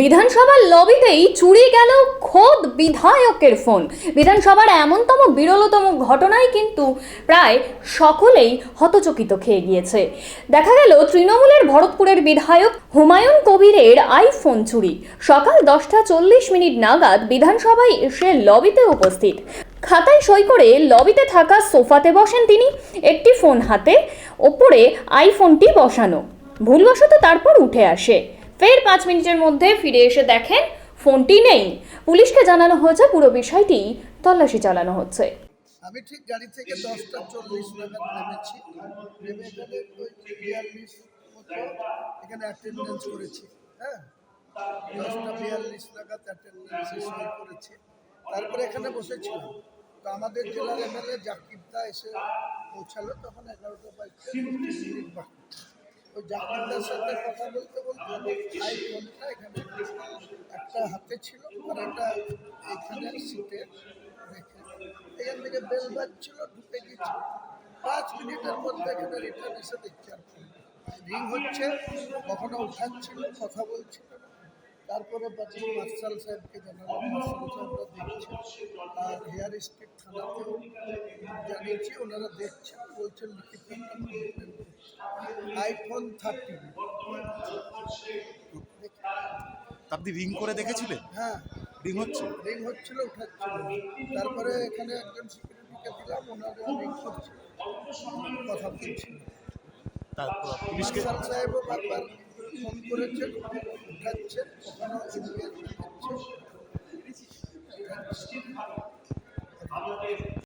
বিধানসভার লবিতেই চুরি গেল খোদ বিধায়কের ফোন। বিধানসভার এমনতম বিরলতম ঘটনায় কিন্তু প্রায় সকলেই হতচকিত খেয়ে গিয়েছে। দেখা গেল তৃণমূলের ভরতপুরের বিধায়ক হুমায়ুন কবিরের আইফোন চুরি। সকাল দশটা চল্লিশ মিনিট নাগাদ বিধানসভায় এসে লবিতে উপস্থিত। খাতায় সই করে লবিতে থাকা সোফাতে বসেন তিনি, একটি ফোন হাতে, ওপরে আইফোনটি বসানো। ভুলবশত তারপর উঠে আসে। ফের পাঁচ মিনিটের মধ্যে ফিরে এসে দেখেন ফোনটি নেই। পুলিশকে জানানো হয়েছে পুরো বিষয়টি তল্লাশি চালানো হচ্ছে। আমি ঠিক গাড়ি থেকে দশটা চল্লিশ নাগাদ নেমেছি। নেমে এখানে ওই বিয়াল্লিশ মতো এখানে অ্যাটেন্ডেন্স করেছি হ্যাঁ? দশটা বিয়াল্লিশ নাগাদ অ্যাটেন্ডেন্সে সই করেছি। তারপরে এখানে বসেছিলাম। তো আমাদের জেলার এমএলএ জাকিরদা এসে পৌঁছালো, তখন এগারোটা বাজতে মিনিট বাকি। জাকিরদার সাথে কথা বলতে বলতে এখানে একটা হাতে ছিল আর একটা এখানে সিটে রেখে এখান থেকে বেল বাজছিল ঢুকে গেছি পাঁচ মিনিটের মধ্যে এখানে রিটার্ন এসে দেখছি আর রিং হচ্ছে, কখনো উঠাচ্ছিল, কথা বলছিল না। তারপরে বাকি মার্শাল সাহেবকে জানালাম মার্শাল সাহেবরা দেখছে আর হেয়ার স্ট্রিট থানাতেও জানিয়েছি ওনারা দেখছেন বলছেন লিখিত আইফোন থার্টি আপনি রিং করে দেখেছিলেন? হ্যাঁ। রিং হচ্ছে? রিং হচ্ছিল উঠাচ্ছিল। তারপরে এখানে একজন সিকিউরিটিকে দিলাম ওনারা রিং করছিল কথা বলছিল তারপর পুলিশকে সাহেবও বারবার ফোন করেছেন। উঠাচ্ছেন ওখানেও